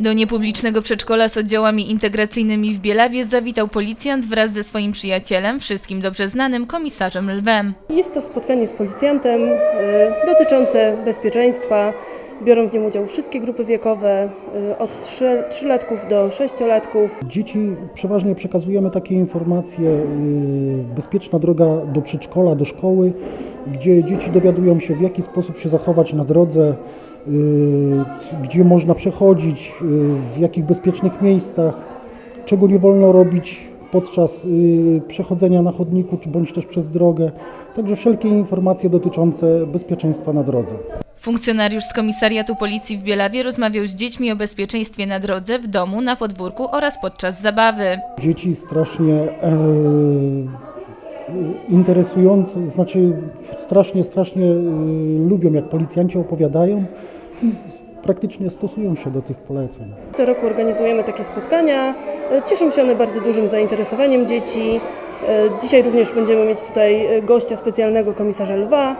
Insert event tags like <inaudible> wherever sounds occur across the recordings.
Do niepublicznego przedszkola z oddziałami integracyjnymi w Bielawie zawitał policjant wraz ze swoim przyjacielem, wszystkim dobrze znanym komisarzem Lwem. Jest to spotkanie z policjantem y, dotyczące bezpieczeństwa. Biorą w nim udział wszystkie grupy wiekowe, y, od 3, trzyletków do sześciolatków. Dzieci przeważnie przekazujemy takie informacje, y, bezpieczna droga do przedszkola, do szkoły, gdzie dzieci dowiadują się w jaki sposób się zachować na drodze, gdzie można przechodzić, y, w jakich bezpiecznych miejscach, czego nie wolno robić podczas y, przechodzenia na chodniku czy bądź też przez drogę. Także wszelkie informacje dotyczące bezpieczeństwa na drodze. Funkcjonariusz z komisariatu policji w Bielawie rozmawiał z dziećmi o bezpieczeństwie na drodze, w domu, na podwórku oraz podczas zabawy. Dzieci strasznie e, interesujące, znaczy strasznie, strasznie e, lubią jak policjanci opowiadają praktycznie stosują się do tych poleceń. Co roku organizujemy takie spotkania. Y, Cieszą się one bardzo dużym zainteresowaniem dzieci. Y, Dzisiaj również będziemy mieć tutaj y, gościa specjalnego komisarza Lwa,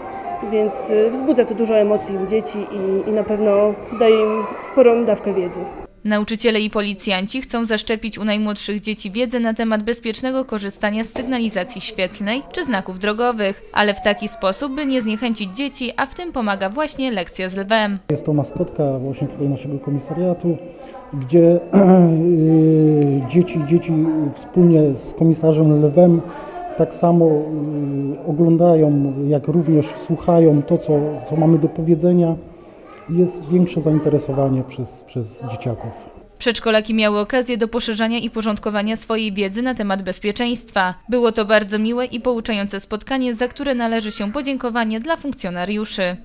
więc y, wzbudza to dużo emocji u dzieci i, i na pewno daje im sporą dawkę wiedzy. Nauczyciele i policjanci chcą zaszczepić u najmłodszych dzieci wiedzę na temat bezpiecznego korzystania z sygnalizacji świetlnej czy znaków drogowych, ale w taki sposób, by nie zniechęcić dzieci, a w tym pomaga właśnie lekcja z lwem. Jest to maskotka właśnie tutaj naszego komisariatu, gdzie <clears throat> dzieci, dzieci wspólnie z komisarzem Lwem tak samo y, oglądają, jak również słuchają to, co, co mamy do powiedzenia. Jest większe zainteresowanie przez, przez dzieciaków. Przedszkolaki miały okazję do poszerzania i porządkowania swojej wiedzy na temat bezpieczeństwa. Było to bardzo miłe i pouczające spotkanie, za które należy się podziękowanie dla funkcjonariuszy.